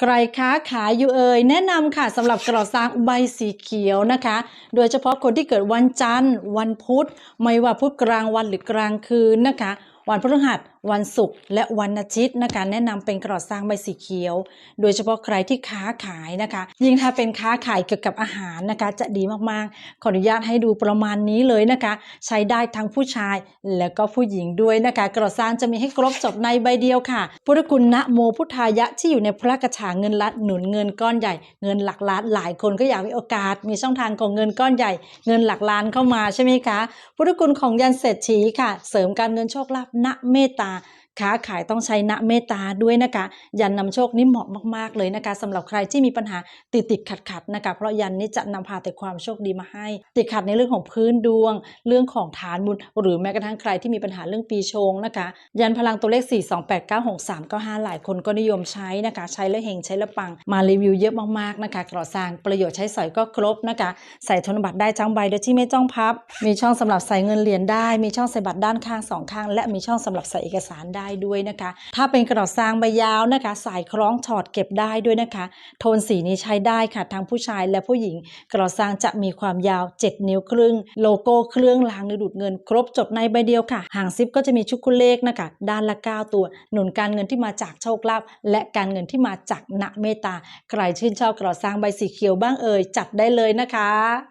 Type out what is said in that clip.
ใครค้าขายอยู่เอ่ยแนะนำค่ะสำหรับกระสร้างใบสีเขียวนะคะ โดยเฉพาะคนที่เกิดวันจันทร์ วันพุธ ไม่ว่าพุธกลางวันหรือกลางคืนนะคะ วันพฤหัส วันศุกร์และวันอาทิตย์นะคะแนะนำเป็นกระสร้างใบสีเขียว โดยเฉพาะใครที่ค้าขายนะคะ ยิ่งถ้าเป็นค้าขายเกี่ยวกับอาหารนะคะจะดีมากๆ ขออนุญาตให้ดูประมาณนี้เลยนะคะ ใช้ได้ทั้งผู้ชายและก็ผู้หญิงด้วยนะคะ กระสร้างจะมีให้ครบจบในใบเดียวค่ะพุทธคุณนะโมพุทธายะที่อยู่ในพระกระถางเงินลัดหนุนเงินก้อนใหญ่เงินหลักล้านหลายคนก็อยากมีโอกาส มีช่องทางของเงินก้อนใหญ่ เงินหลักล้านเข้ามาใช่ไหมคะพุทธคุณของยันเศรษฐีค่ะ เสริมการเงินโชคลาภณเมตตา ค้าขายต้องใช้ณเมตตาด้วยนะคะ ยันนำโชคนี่เหมาะมากๆเลยนะคะสำหรับใครที่มีปัญหาติดติดขัดขัดนะคะ เพราะยันนี้จะนำพาแต่ความโชคดีมาให้ ติดขัดในเรื่องของพื้นดวง เรื่องของฐานบุญหรือแม้กระทั่งใครที่มีปัญหาเรื่องปีชงนะคะ ยันพลังตัวเลข 4 2 8 9 6 3 9 5 หลายคนก็นิยมใช้นะคะ ใช้แล้วเฮงใช้แล้วปังมารีวิวเยอะมากๆนะคะกระสร้างประโยชน์ใช้สอยก็ครบนะคะ ใส่ธนบัตรได้จังใบโดยที่ไม่ต้องพับ มีช่องสำหรับใส่เงินเหรียญได้ มีช่องใส่บัตรด้านข้างสองข้าง และมีช่องสำหรับใส่เอกสารได้ด้วยนะคะ ถ้าเป็นกระสร้างใบยาวนะคะ สายคล้องถอดเก็บได้ด้วยนะคะ โทนสีนี้ใช้ได้ค่ะทั้งผู้ชายและผู้หญิง กระสร้างจะมีความยาว 7 นิ้วครึ่ง โลโก้เครื่องรางหรือดูดเงิน ครบจบในใบเดียวค่ะหางซิปก็จะมีชุกคุเลขนะคะ ด้านละ 9 ตัว หนุนการเงินที่มาจากโชคลาภและการเงินที่มาจากณเมตตาใครชื่นชอบกระสร้างใบสีเขียวบ้างเอ่ยจัดได้เลยนะคะ